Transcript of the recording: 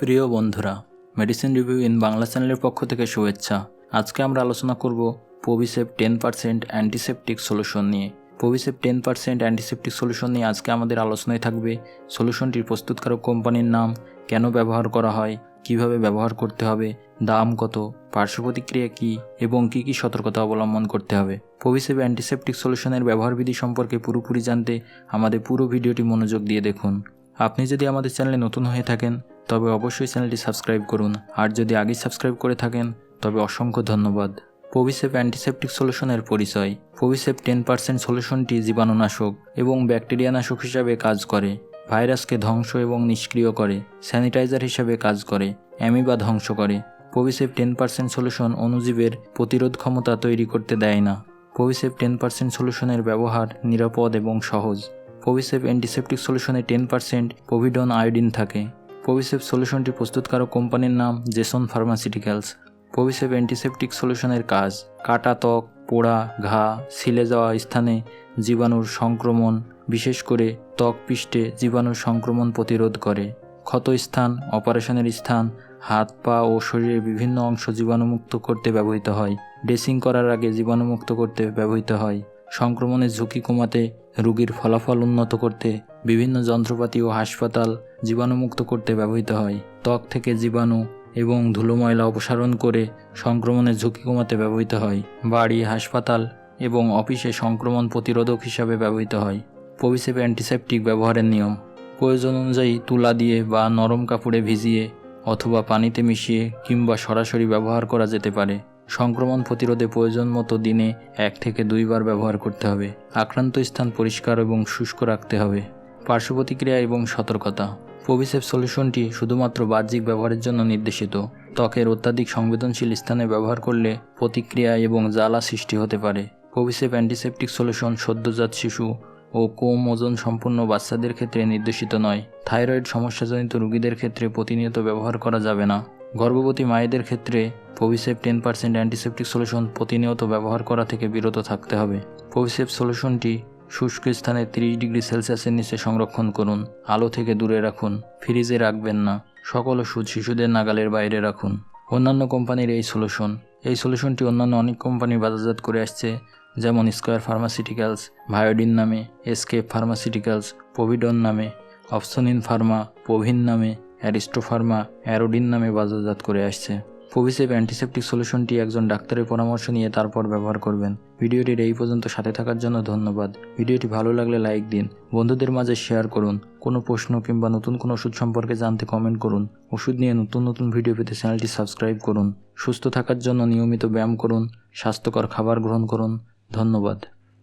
প্রিয় বন্ধুরা medicine review in Bangla চ্যানেলের পক্ষ থেকে শুভেচ্ছা। আজকে আমরা আলোচনা করব Povisep ten percent antiseptic solution নিয়ে। Povisep ten percent antiseptic solution নিয়ে আজকে আমাদের আলোচনায় থাকবে সলিউশনটির প্রস্তুতকারক কোম্পানির নাম, কেন ব্যবহার করা হয়, কীভাবে ব্যবহার করতে হবে, দাম কত, পার্শ্ব প্রতিক্রিয়া কী, এবং কী কী সতর্কতা অবলম্বন করতে হবে। পোভিসেপ অ্যান্টিসেপটিক সলিউশনের ব্যবহারবিধি সম্পর্কে পুরোপুরি জানতে আমাদের পুরো ভিডিওটি মনোযোগ দিয়ে দেখুন। আপনি যদি আমাদের চ্যানেলে নতুন হয়ে থাকেন তবে অবশ্যই চ্যানেলটি সাবস্ক্রাইব করুন। আর যদি আগেই সাবস্ক্রাইব করে থাকেন, তবে অসংখ্য ধন্যবাদ। পোভিসেপ অ্যান্টিসেপটিক সলিউশনের পরিচয়। পোভিসেপ টেন পার্সেন্ট সলিউশনটি জীবাণুনাশক এবং ব্যাকটেরিয়ানাশক হিসাবে কাজ করে, ভাইরাসকে ধ্বংস এবং নিষ্ক্রিয় করে স্যানিটাইজার হিসাবে কাজ করে, অ্যামিবা ধ্বংস করে। পোভিসেপ টেন পার্সেন্ট সলিউশন অণুজীবের প্রতিরোধ ক্ষমতা তৈরি করতে দেয় না। পোভিসেপ টেন পার্সেন্ট সলিউশনের ব্যবহার নিরাপদ এবং সহজ। পোভিসেপ অ্যান্টিসেপটিক সলিউশনে টেন পার্সেন্ট পোভিডন আয়োডিন থাকে। পোভিসেপ সলিউশনটি প্রস্তুতকারক কোম্পানির নাম জেসন ফার্মাসিউটিক্যালস পোভিসেপ অ্যান্টিসেপটিক সলিউশনের কাজ, কাটা ত্বক, পোড়া, ঘা ছিলে যাওয়া স্থানে জীবাণুর সংক্রমণ, বিশেষ করে ত্বক পৃষ্ঠে জীবাণুর সংক্রমণ প্রতিরোধ করে। ক্ষত স্থান, অপারেশনের স্থান, হাত, পা ও শরীরের বিভিন্ন অংশ জীবাণুমুক্ত করতে ব্যবহৃত হয়। ড্রেসিং করার আগে জীবাণুমুক্ত করতে ব্যবহৃত হয়। সংক্রমণের ঝুঁকি কমাতে, রোগীর ফলাফল উন্নত করতে, বিভিন্ন যন্ত্রপাতি ও হাসপাতাল জীবাণুমুক্ত করতে ব্যবহৃত হয়। ত্বক থেকে জীবাণু এবং ধুলো ময়লা অপসারণ করে সংক্রমণের ঝুঁকি কমাতে ব্যবহৃত হয়। বাড়ি, হাসপাতাল এবং অফিসে সংক্রমণ প্রতিরোধক হিসাবে ব্যবহৃত হয়। পবিসেপ অ্যান্টিসেপটিক ব্যবহারের নিয়ম। প্রয়োজন অনুযায়ী তুলা দিয়ে বা নরম কাপড়ে ভিজিয়ে অথবা পানিতে মিশিয়ে কিংবা সরাসরি ব্যবহার করা যেতে পারে। সংক্রমণ প্রতিরোধে প্রয়োজন মতো দিনে এক থেকে দুইবার ব্যবহার করতে হবে। আক্রান্ত স্থান পরিষ্কার এবং শুষ্ক রাখতে হবে। পার্শ্ব প্রতিক্রিয়া এবং সতর্কতা। প্রভিসেপ সলিউশনটি শুধুমাত্র বাহ্যিক ব্যবহারের জন্য নির্দেশিত। ত্বকের অত্যাধিক সংবেদনশীল স্থানে ব্যবহার করলে প্রতিক্রিয়া এবং জ্বালা সৃষ্টি হতে পারে। প্রভিসেপ অ্যান্টিসেপটিক সলিউশন সদ্যজাত শিশু ও কম ওজন সম্পন্ন বাচ্চাদের ক্ষেত্রে নির্দেশিত নয়। থাইরয়েড সমস্যাজনিত রোগীদের ক্ষেত্রে প্রতিনিয়ত ব্যবহার করা যাবে না। গর্ভবতী মায়েদের ক্ষেত্রে Provisep ten percent antiseptic solution প্রতিনিয়ত ব্যবহার করা থেকে বিরত থাকতে হবে। প্রভিসেপ সলিউশনটি শুষ্ক স্থানে তিরিশ ডিগ্রি সেলসিয়াসের নিচে সংরক্ষণ করুন। আলো থেকে দূরে রাখুন। ফ্রিজে রাখবেন না। সকল ওষুধ শিশুদের নাগালের বাইরে রাখুন। অন্যান্য কোম্পানির এই সলিউশন। এই সলিউশনটি অন্যান্য অনেক কোম্পানি বাজারজাত করে আসছে, যেমন স্কোয়ার ফার্মাসিউটিক্যালস, ভায়োডিন নামে এসকে ফার্মাসিউটিক্যালস পোভিডন নামে, অপসনিন ফার্মা পোভিন নামে অ্যারিস্টো ফার্মা অ্যারোডিন নামে বাজারজাত করে আসছে। প্রভিসেপ অ্যান্টিসেপটিক সলিউশনটি একজন ডাক্তারের পরামর্শ নিয়ে তারপর ব্যবহার করবেন। ভিডিওটির এই পর্যন্ত সাথে থাকার জন্য ধন্যবাদ। ভিডিওটি ভালো লাগলে লাইক দিন, বন্ধুদের মাঝে শেয়ার করুন, কোনো প্রশ্ন কিংবা নতুন কোনো ওষুধ সম্পর্কে জানতে কমেন্ট করুন, ওষুধ নিয়ে নতুন নতুন ভিডিও পেতে চ্যানেলটি সাবস্ক্রাইব করুন, সুস্থ থাকার জন্য নিয়মিত ব্যায়াম করুন, স্বাস্থ্যকর খাবার গ্রহণ করুন, ধন্যবাদ।